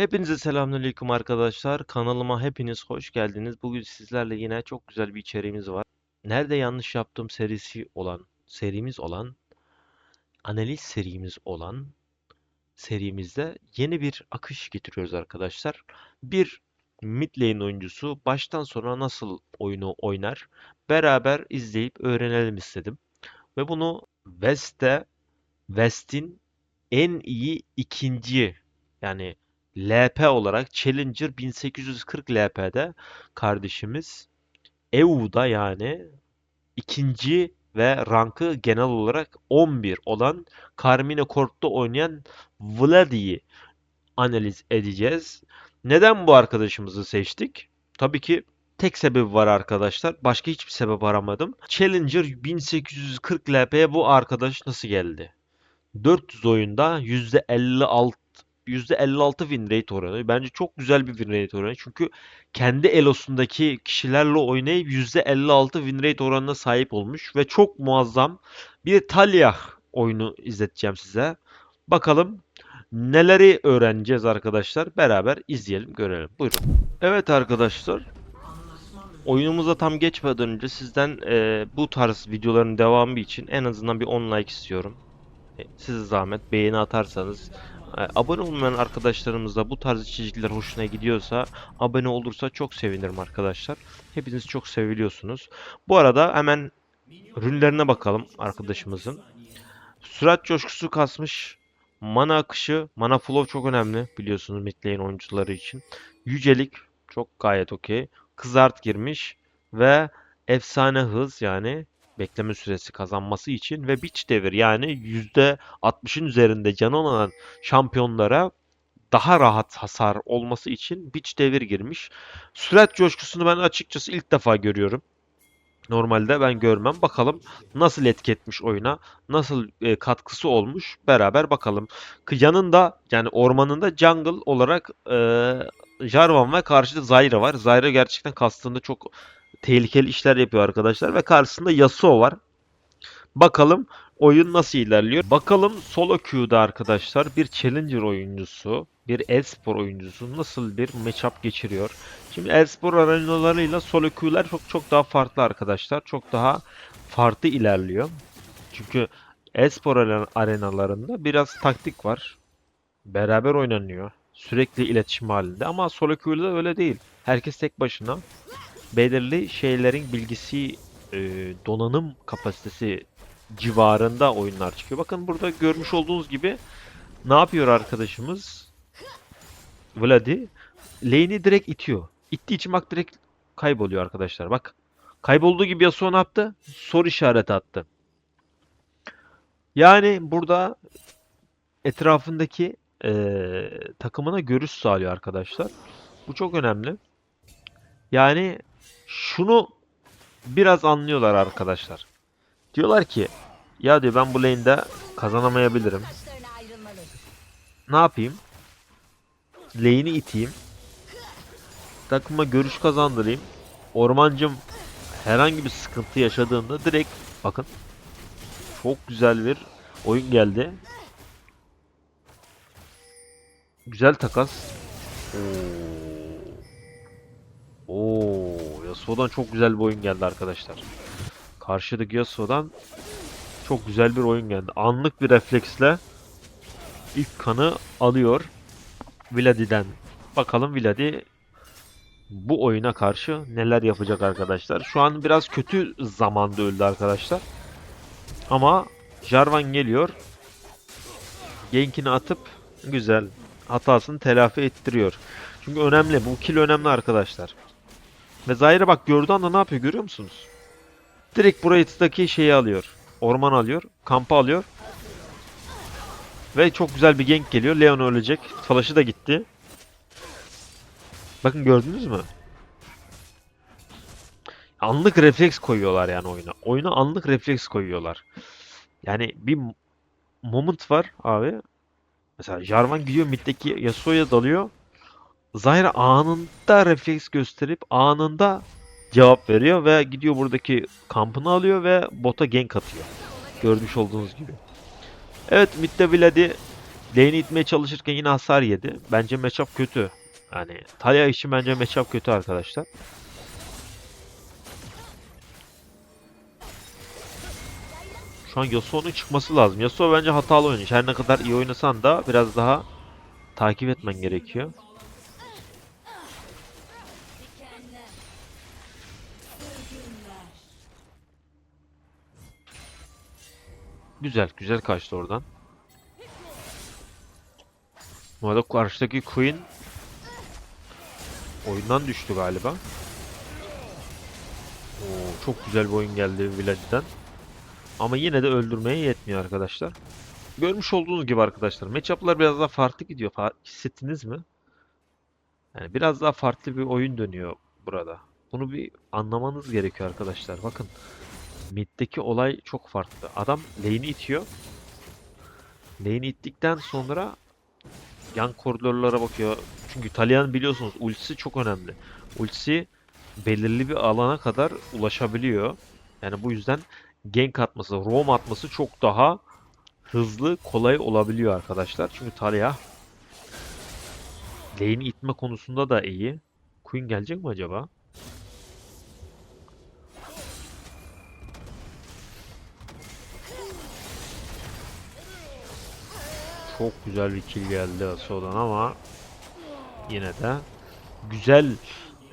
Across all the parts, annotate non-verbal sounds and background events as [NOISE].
Hepinize selamünaleyküm arkadaşlar. Kanalıma hepiniz hoş geldiniz. Bugün sizlerle yine çok güzel bir içeriğimiz var. Nerede yanlış yaptığım serisi olan, serimiz olan, analiz serimiz olan serimizde yeni bir akış getiriyoruz arkadaşlar. Bir mid lane oyuncusu baştan sona nasıl oyunu oynar beraber izleyip öğrenelim istedim. Ve bunu West'te West'in en iyi ikinci yani LP olarak Challenger 1840 LP'de kardeşimiz EU'da yani ikinci ve rankı genel olarak 11 olan Carmine Corp'ta oynayan Vladi'yi analiz edeceğiz. Neden bu arkadaşımızı seçtik? Tabii ki tek sebebi var arkadaşlar. Başka hiçbir sebep aramadım. Challenger 1840 LP'ye bu arkadaş nasıl geldi? 400 oyunda %56 %56 win rate oranı. Bence çok güzel bir win rate oranı. Çünkü kendi elosundaki kişilerle oynayıp %56 win rate oranına sahip olmuş ve çok muazzam bir Talia oyunu izleteceğim size. Bakalım neleri öğreneceğiz arkadaşlar. Beraber izleyelim, görelim. Buyurun. Evet arkadaşlar. Oyunumuza tam geçmeden önce sizden e, bu tarz videoların devamı için en azından bir 10 like istiyorum. E, Size zahmet beğeni atarsanız e, abone olmayan arkadaşlarımız da bu tarz içerikler hoşuna gidiyorsa abone olursa çok sevinirim arkadaşlar. Hepiniz çok seviliyorsunuz. Bu arada hemen ürünlerine bakalım arkadaşımızın. Sürat coşkusu kasmış. Mana akışı, mana flow çok önemli biliyorsunuz mid lane oyuncuları için. Yücelik çok gayet okey. Kızart girmiş ve efsane hız yani bekleme süresi kazanması için ve biç devir yani %60'ın üzerinde canı olan şampiyonlara daha rahat hasar olması için biç devir girmiş. Sürat coşkusunu ben açıkçası ilk defa görüyorum. Normalde ben görmem. Bakalım nasıl etki etmiş oyuna, nasıl e, katkısı olmuş beraber bakalım. Yanında yani ormanında jungle olarak e, Jarvan ve karşıda Zyra var. Zyra gerçekten kastığında çok tehlikeli işler yapıyor arkadaşlar ve karşısında Yasuo var. Bakalım oyun nasıl ilerliyor. Bakalım solo queue'da arkadaşlar bir challenger oyuncusu, bir e-spor oyuncusu nasıl bir matchup geçiriyor. Şimdi e-spor arenalarıyla solo queue'ler çok çok daha farklı arkadaşlar. Çok daha farklı ilerliyor. Çünkü e-spor are- arenalarında biraz taktik var. Beraber oynanıyor. Sürekli iletişim halinde ama solo queue'da öyle değil. Herkes tek başına belirli şeylerin bilgisi, e, donanım kapasitesi civarında oyunlar çıkıyor. Bakın burada görmüş olduğunuz gibi ne yapıyor arkadaşımız? Vladi lane'i direkt itiyor. İttiği için bak direkt kayboluyor arkadaşlar. Bak kaybolduğu gibi Yasuo ne yaptı? Soru işareti attı. Yani burada etrafındaki eee, takımına görüş sağlıyor arkadaşlar. Bu çok önemli. Yani şunu biraz anlıyorlar arkadaşlar. Diyorlar ki ya diyor ben bu lane'de kazanamayabilirim. Ne yapayım? Lane'i iteyim. Takıma görüş kazandırayım. Ormancım herhangi bir sıkıntı yaşadığında direkt bakın çok güzel bir oyun geldi. Güzel takas. Oo. Oo, Yasuo'dan çok güzel bir oyun geldi arkadaşlar. Karşıdaki Yasuo'dan çok güzel bir oyun geldi. Anlık bir refleksle ilk kanı alıyor Vladi'den. Bakalım Vladi bu oyuna karşı neler yapacak arkadaşlar. Şu an biraz kötü zamanda öldü arkadaşlar. Ama Jarvan geliyor. Genkini atıp güzel hatasını telafi ettiriyor. Çünkü önemli. Bu kill önemli arkadaşlar. Ve Zyra bak gördüğü anda ne yapıyor görüyor musunuz? Direkt burayıdaki şeyi alıyor. Orman alıyor. Kampı alıyor. Ve çok güzel bir gank geliyor. Leon ölecek. Flash'ı da gitti. Bakın gördünüz mü? Anlık refleks koyuyorlar yani oyuna. Oyuna anlık refleks koyuyorlar. Yani bir moment var abi. Mesela Jarvan gidiyor middeki Yasuo'ya dalıyor. Zyra anında refleks gösterip anında cevap veriyor ve gidiyor buradaki kampını alıyor ve bota gank atıyor. Görmüş olduğunuz gibi. Evet midde Vladi Lane'i itmeye çalışırken yine hasar yedi. Bence matchup kötü. Yani Talia için bence matchup kötü arkadaşlar. Şu an Yasuo'nun çıkması lazım. Yasuo bence hatalı oynuyor. Her ne kadar iyi oynasan da biraz daha takip etmen gerekiyor. Güzel, güzel kaçtı oradan. Bu arada karşıdaki Queen oyundan düştü galiba. Oo, çok güzel bir oyun geldi Vladi'den. Ama yine de öldürmeye yetmiyor arkadaşlar. Görmüş olduğunuz gibi arkadaşlar matchup'lar biraz daha farklı gidiyor. Fa- hissettiniz mi? Yani biraz daha farklı bir oyun dönüyor burada. Bunu bir anlamanız gerekiyor arkadaşlar. Bakın mid'deki olay çok farklı. Adam lane'i itiyor. Lane'i ittikten sonra yan koridorlara bakıyor. Çünkü Talyan biliyorsunuz ultisi çok önemli. Ultisi belirli bir alana kadar ulaşabiliyor. Yani bu yüzden gank atması, roam atması çok daha hızlı, kolay olabiliyor arkadaşlar. Çünkü Talia lane'i itme konusunda da iyi. Queen gelecek mi acaba? Çok güzel bir kill geldi Yasuo'dan ama yine de güzel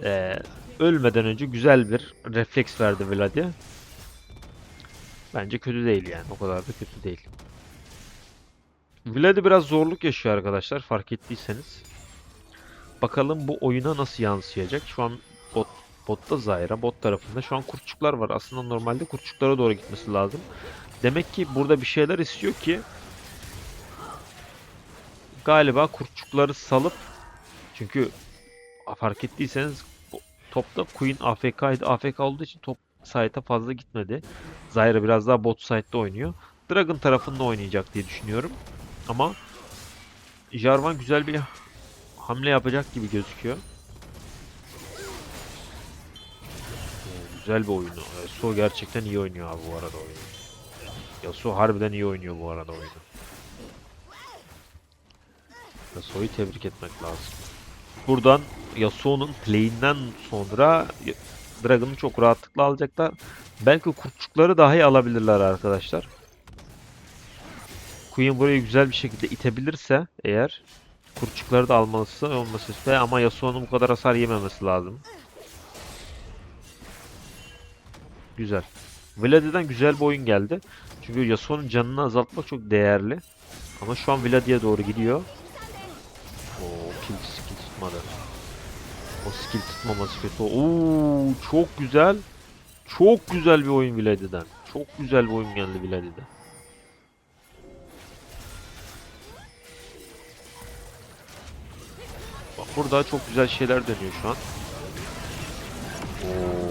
e, ölmeden önce güzel bir refleks verdi Vladi. Bence kötü değil yani. O kadar da kötü değil. Vladi biraz zorluk yaşıyor arkadaşlar fark ettiyseniz. Bakalım bu oyuna nasıl yansıyacak. Şu an bot botta Zyra, bot tarafında. Şu an kurtçuklar var. Aslında normalde kurtçuklara doğru gitmesi lazım. Demek ki burada bir şeyler istiyor ki galiba kurtçukları salıp çünkü fark ettiyseniz topta Queen AFK'ydı. AFK olduğu için top side'a fazla gitmedi. Zyra biraz daha bot side'da oynuyor. Dragon tarafında oynayacak diye düşünüyorum. Ama Jarvan güzel bir hamle yapacak gibi gözüküyor. Güzel bir oyunu. Yasuo gerçekten iyi oynuyor abi bu arada oyunu. Yasuo harbiden iyi oynuyor bu arada oyunu. Yasuo'yu tebrik etmek lazım. Buradan Yasuo'nun play'inden sonra Dragon'ı çok rahatlıkla alacaklar. Belki kurtçukları dahi alabilirler arkadaşlar. Queen burayı güzel bir şekilde itebilirse eğer kurtçukları da alması olması iste ama Yasuo'nun bu kadar hasar yememesi lazım. Güzel. Vladi'den güzel bir oyun geldi. Çünkü Yasuo'nun canını azaltmak çok değerli. Ama şu an Vladi'ye doğru gidiyor. O skill tutmaması kötü. Oo, çok güzel. Çok güzel bir oyun Vladi'den. Çok güzel bir oyun geldi Vladi'den. Bak burada çok güzel şeyler dönüyor şu an. Oo.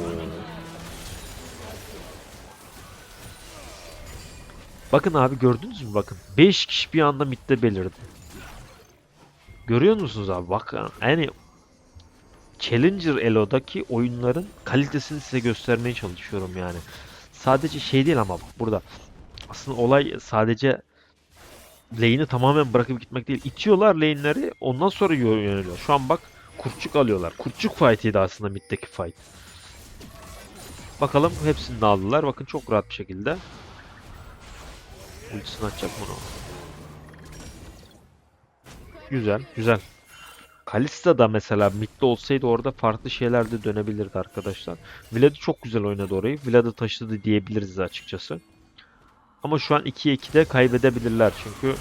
Bakın abi gördünüz mü bakın. 5 kişi bir anda midde belirdi. Görüyor musunuz abi? Bak yani Challenger Elo'daki oyunların kalitesini size göstermeye çalışıyorum yani. Sadece şey değil ama bak burada. Aslında olay sadece lane'i tamamen bırakıp gitmek değil. İtiyorlar lane'leri ondan sonra yö- yöneliyor. Şu an bak kurtçuk alıyorlar. Kurtçuk fight'iydi aslında middeki fight. Bakalım hepsini de aldılar. Bakın çok rahat bir şekilde. Ultisini atacak bunu. Güzel, güzel. Kalista da mesela midde olsaydı orada farklı şeyler de dönebilirdi arkadaşlar. Vlad çok güzel oynadı orayı. Vlad'ı taşıdı diyebiliriz açıkçası. Ama şu an 2'ye 2'de kaybedebilirler çünkü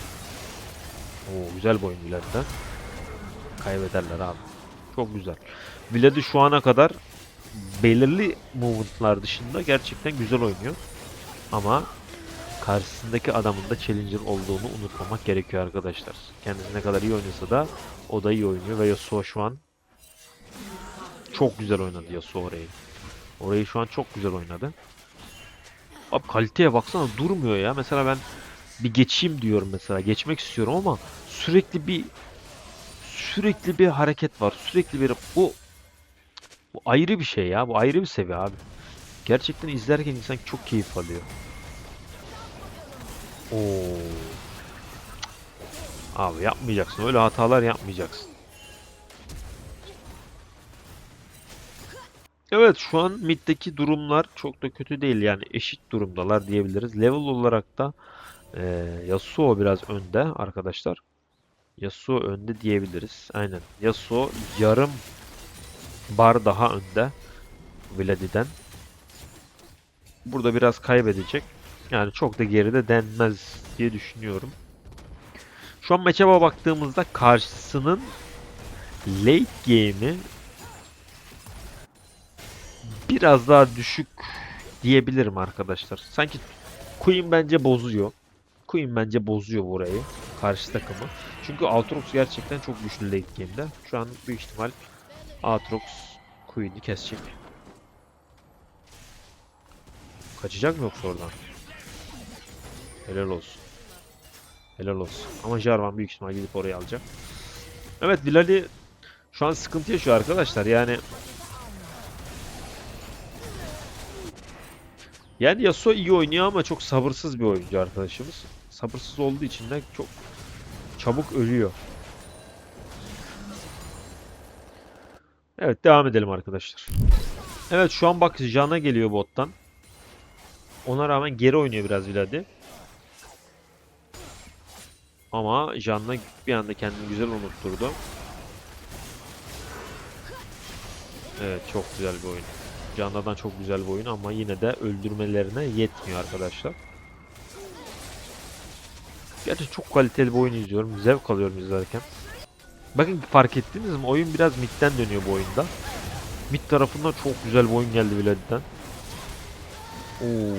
Oo, güzel bir oyun Vlad'den. Kaybederler abi. Çok güzel. Vlad'ı şu ana kadar belirli movement'lar dışında gerçekten güzel oynuyor. Ama karşısındaki adamın da challenger olduğunu unutmamak gerekiyor arkadaşlar. Kendisi ne kadar iyi oynasa da o da iyi oynuyor ve Yasuo şu an çok güzel oynadı Yasuo orayı. Orayı şu an çok güzel oynadı. Abi kaliteye baksana durmuyor ya. Mesela ben bir geçeyim diyorum mesela. Geçmek istiyorum ama sürekli bir sürekli bir hareket var. Sürekli bir bu bu ayrı bir şey ya. Bu ayrı bir seviye abi. Gerçekten izlerken insan çok keyif alıyor. Oo. Abi yapmayacaksın. Öyle hatalar yapmayacaksın. Evet şu an middeki durumlar çok da kötü değil yani eşit durumdalar diyebiliriz. Level olarak da e, Yasuo biraz önde arkadaşlar. Yasuo önde diyebiliriz. Aynen. Yasuo yarım bar daha önde Vladi'den. Burada biraz kaybedecek. Yani çok da geride denmez diye düşünüyorum. Şu an matchup'a baktığımızda karşısının late game'i biraz daha düşük diyebilirim arkadaşlar. Sanki Queen bence bozuyor. Queen bence bozuyor burayı. Karşı takımı. Çünkü Aatrox gerçekten çok güçlü late game'de. Şu an büyük ihtimal Aatrox Queen'i kesecek. Kaçacak mı yoksa oradan? Helal olsun. Helal olsun. Ama Jarvan büyük ihtimal gidip oraya alacak. Evet Bilali şu an sıkıntı yaşıyor arkadaşlar. Yani Yani Yasuo iyi oynuyor ama çok sabırsız bir oyuncu arkadaşımız. Sabırsız olduğu için de çok çabuk ölüyor. Evet devam edelim arkadaşlar. Evet şu an bak Jan'a geliyor bottan. Ona rağmen geri oynuyor biraz Vladi. Ama Jan'la bir anda kendini güzel unutturdu. Evet çok güzel bir oyun. Canlı'dan çok güzel bir oyun ama yine de öldürmelerine yetmiyor arkadaşlar. Gerçi çok kaliteli bir oyun izliyorum. Zevk alıyorum izlerken. Bakın fark ettiniz mi? Oyun biraz midden dönüyor bu oyunda. Mid tarafından çok güzel bir oyun geldi Vlad'den. Oo.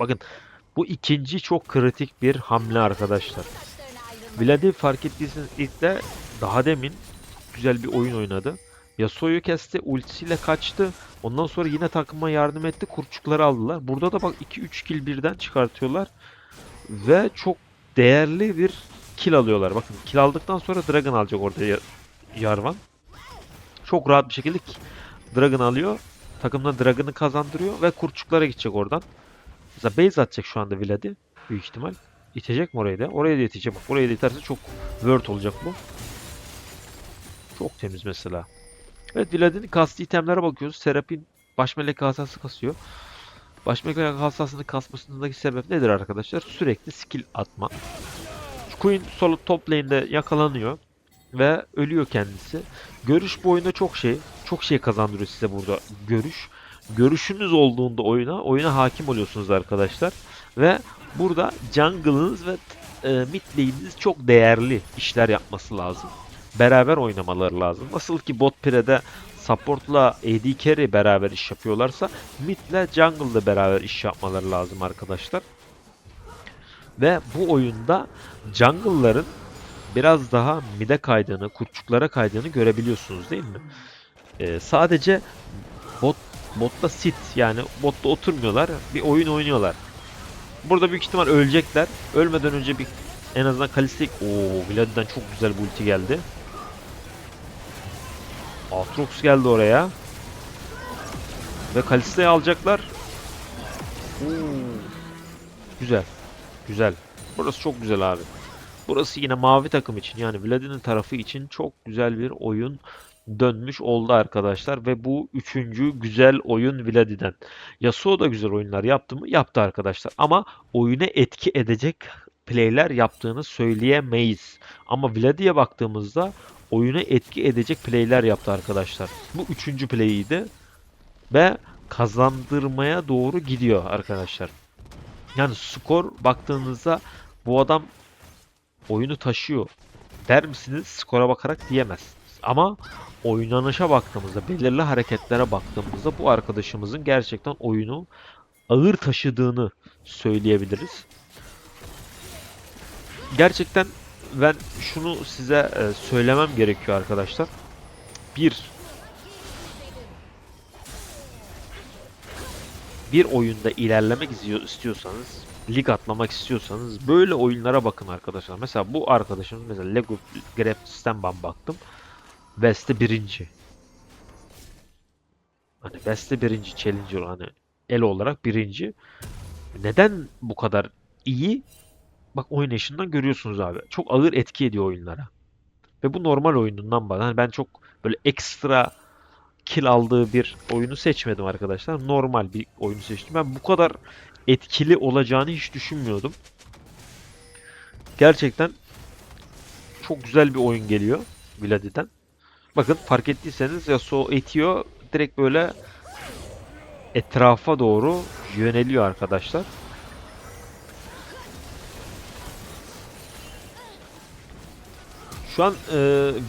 Bakın bu ikinci çok kritik bir hamle arkadaşlar. Vlad'i fark ettiyseniz ilk de daha demin güzel bir oyun oynadı. Yasuo'yu kesti, ultisiyle kaçtı. Ondan sonra yine takıma yardım etti. Kurçukları aldılar. Burada da bak 2-3 kill birden çıkartıyorlar. Ve çok değerli bir kill alıyorlar. Bakın kill aldıktan sonra Dragon alacak orada Yar- Yarvan. Çok rahat bir şekilde ki- Dragon alıyor. Takımına Dragon'ı kazandırıyor ve kurçuklara gidecek oradan. Mesela base atacak şu anda Vladi. Büyük ihtimal. İtecek mi orayı da? Oraya da itecek. Bak oraya da iterse çok word olacak bu. Çok temiz mesela. Evet Vlad'in kastı itemlere bakıyoruz. Serap'in baş melek hasası kasıyor. Baş melek hasasını kasmasındaki sebep nedir arkadaşlar? Sürekli skill atma. Queen solo top lane'de yakalanıyor ve ölüyor kendisi. Görüş bu oyunda çok şey, çok şey kazandırıyor size burada görüş. Görüşünüz olduğunda oyuna, oyuna hakim oluyorsunuz arkadaşlar. Ve burada jungle'ınız ve e, mid lane'iniz çok değerli işler yapması lazım beraber oynamaları lazım. Nasıl ki bot pire'de support'la AD carry beraber iş yapıyorlarsa mid'le jungle'da beraber iş yapmaları lazım arkadaşlar. Ve bu oyunda jungle'ların biraz daha mid'e kaydığını, kurçuklara kaydığını görebiliyorsunuz değil mi? Ee, sadece bot botta sit yani botta oturmuyorlar, bir oyun oynuyorlar. Burada büyük ihtimal ölecekler. Ölmeden önce bir en azından Kalistik... Oo, Vlad'den çok güzel bir ulti geldi. Aatrox geldi oraya. Ve Kalista'yı alacaklar. Oo. Güzel. Güzel. Burası çok güzel abi. Burası yine mavi takım için yani Vlad'in tarafı için çok güzel bir oyun dönmüş oldu arkadaşlar ve bu üçüncü güzel oyun Vladi'den. Yasuo da güzel oyunlar yaptı mı? Yaptı arkadaşlar ama oyuna etki edecek playler yaptığını söyleyemeyiz. Ama Vladi'ye baktığımızda oyuna etki edecek playler yaptı arkadaşlar. Bu üçüncü play'iydi ve kazandırmaya doğru gidiyor arkadaşlar. Yani skor baktığınızda bu adam oyunu taşıyor der misiniz? Skora bakarak diyemezsiniz. Ama oynanışa baktığımızda, belirli hareketlere baktığımızda bu arkadaşımızın gerçekten oyunu ağır taşıdığını söyleyebiliriz. Gerçekten ben şunu size e, söylemem gerekiyor arkadaşlar. Bir bir oyunda ilerlemek istiyor- istiyorsanız, lig atlamak istiyorsanız böyle oyunlara bakın arkadaşlar. Mesela bu arkadaşımız mesela Lego Graps'ten ben baktım. West'te birinci. Hani West'te birinci Challenger hani el olarak birinci. Neden bu kadar iyi? Bak oynayışından görüyorsunuz abi. Çok ağır etki ediyor oyunlara. Ve bu normal oyunundan bana. Hani ben çok böyle ekstra kill aldığı bir oyunu seçmedim arkadaşlar. Normal bir oyunu seçtim. Ben bu kadar etkili olacağını hiç düşünmüyordum. Gerçekten çok güzel bir oyun geliyor Vladi'den. Bakın fark ettiyseniz Yasuo etiyor. Direkt böyle etrafa doğru yöneliyor arkadaşlar. Şu an e,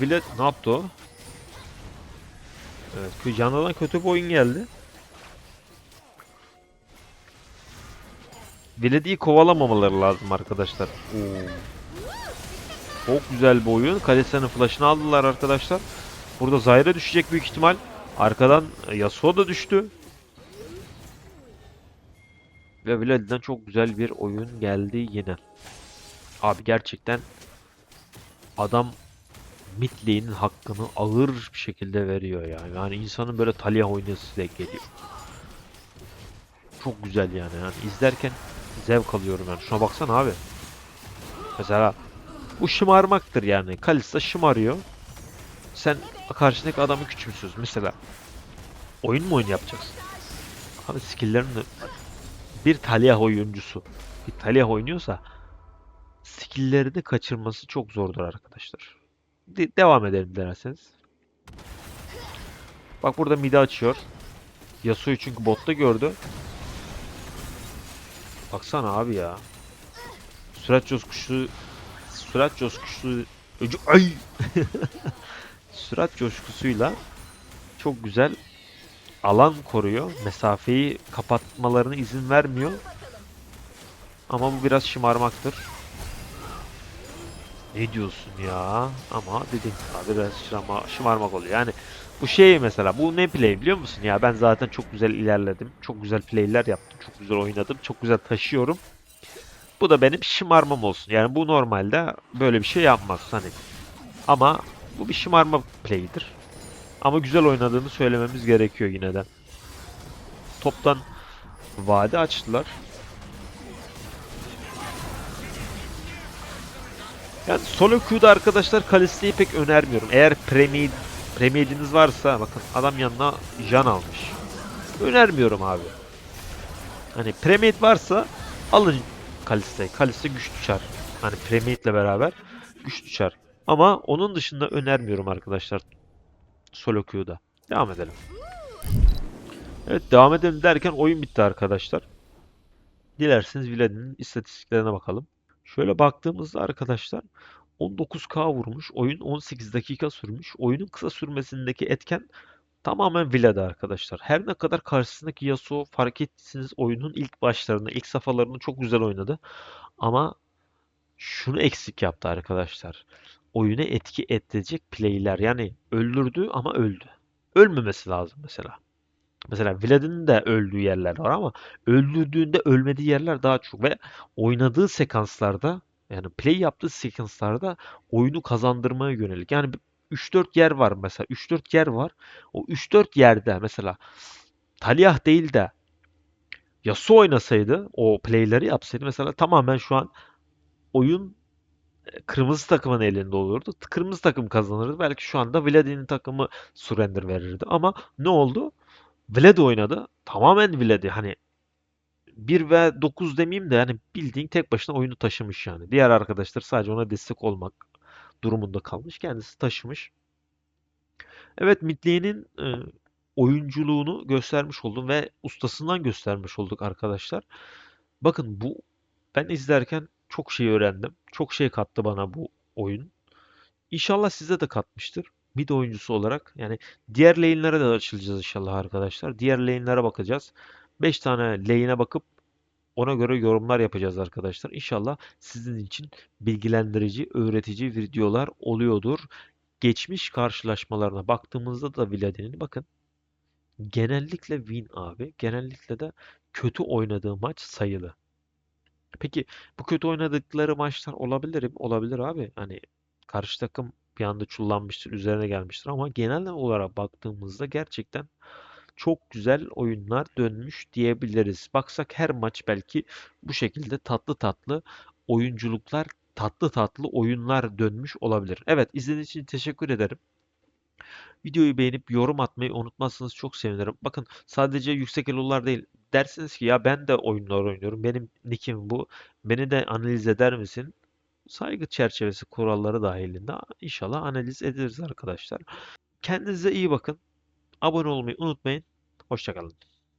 Vlad ne yaptı o? Evet, yanından kötü bir oyun geldi. Vlad'i kovalamamaları lazım arkadaşlar. Oo. Çok güzel bir oyun. Kalesi'nin flash'ını aldılar arkadaşlar. Burada Zyra düşecek büyük ihtimal. Arkadan Yasuo da düştü. Ve Vlad'den çok güzel bir oyun geldi yine. Abi gerçekten adam mid hakkını ağır bir şekilde veriyor yani. Yani insanın böyle Talia oynayası denk geliyor. Çok güzel yani. yani izlerken zevk alıyorum yani. Şuna baksana abi. Mesela bu şımarmaktır yani. Kalista şımarıyor. Sen karşındaki adamı küçümsüyorsun. Mesela oyun mu oyun yapacaksın? Abi skill'lerini bir Talia oyuncusu bir Talia oynuyorsa skill'lerini kaçırması çok zordur arkadaşlar. De- devam edelim derseniz. Bak burada midi açıyor. Yasuo'yu çünkü botta gördü. Baksana abi ya. Sürat coşkusu sürat coşkusu Öcü- ay [LAUGHS] sürat coşkusuyla çok güzel alan koruyor. Mesafeyi kapatmalarına izin vermiyor. Ama bu biraz şımarmaktır. Ne diyorsun ya? Ama dedim abi biraz şımarma, şımarmak oluyor. Yani bu şey mesela bu ne play biliyor musun? Ya ben zaten çok güzel ilerledim. Çok güzel playler yaptım. Çok güzel oynadım. Çok güzel taşıyorum. Bu da benim şımarmam olsun. Yani bu normalde böyle bir şey yapmaz hani. Ama bu bir şımarma play'idir. Ama güzel oynadığını söylememiz gerekiyor yine de. Toptan vade açtılar. Yani solo queue'da arkadaşlar Kalista'yı pek önermiyorum. Eğer premium premium'iniz varsa bakın adam yanına Jan almış. Önermiyorum abi. Hani premium varsa alın Kalista'yı. Kalista güç düşer. Hani premium ile beraber güç düşer. Ama onun dışında önermiyorum arkadaşlar solo queue'da. Devam edelim. Evet devam edelim derken oyun bitti arkadaşlar. Dilerseniz Vladimir'in istatistiklerine bakalım. Şöyle baktığımızda arkadaşlar 19K vurmuş. Oyun 18 dakika sürmüş. Oyunun kısa sürmesindeki etken tamamen Vlad'a arkadaşlar. Her ne kadar karşısındaki Yasuo fark ettiyseniz oyunun ilk başlarında, ilk safhalarını çok güzel oynadı. Ama şunu eksik yaptı arkadaşlar. Oyuna etki edecek play'ler. Yani öldürdü ama öldü. Ölmemesi lazım mesela. Mesela Vlad'in de öldüğü yerler var ama öldürdüğünde ölmediği yerler daha çok ve oynadığı sekanslarda yani play yaptığı sekanslarda oyunu kazandırmaya yönelik. Yani 3-4 yer var mesela. 3-4 yer var. O 3-4 yerde mesela Talia değil de Yasuo oynasaydı o playleri yapsaydı mesela tamamen şu an oyun kırmızı takımın elinde olurdu. Kırmızı takım kazanırdı. Belki şu anda Vlad'in takımı surrender verirdi. Ama ne oldu? Vlad oynadı. Tamamen Vlad'i hani 1 ve 9 demeyeyim de yani bildiğin tek başına oyunu taşımış yani. Diğer arkadaşlar sadece ona destek olmak durumunda kalmış. Kendisi taşımış. Evet Midlane'in e, oyunculuğunu göstermiş oldum ve ustasından göstermiş olduk arkadaşlar. Bakın bu ben izlerken çok şey öğrendim. Çok şey kattı bana bu oyun. İnşallah size de katmıştır. Mid oyuncusu olarak. Yani diğer lane'lere de açılacağız inşallah arkadaşlar. Diğer lane'lere bakacağız. 5 tane lane'e bakıp ona göre yorumlar yapacağız arkadaşlar. İnşallah sizin için bilgilendirici, öğretici videolar oluyordur. Geçmiş karşılaşmalarına baktığımızda da Vladi'nin bakın genellikle win abi. Genellikle de kötü oynadığı maç sayılı. Peki bu kötü oynadıkları maçlar olabilir mi? Olabilir abi. Hani karşı takım bir anda çullanmıştır, üzerine gelmiştir ama genel olarak baktığımızda gerçekten çok güzel oyunlar dönmüş diyebiliriz. Baksak her maç belki bu şekilde tatlı tatlı oyunculuklar, tatlı tatlı oyunlar dönmüş olabilir. Evet, izlediğiniz için teşekkür ederim. Videoyu beğenip yorum atmayı unutmazsanız çok sevinirim. Bakın sadece yüksek elolar değil. Dersiniz ki ya ben de oyunlar oynuyorum. Benim nickim bu. Beni de analiz eder misin? Saygı çerçevesi kuralları dahilinde inşallah analiz ederiz arkadaşlar. Kendinize iyi bakın. Abone olmayı unutmayın. Hoşçakalın.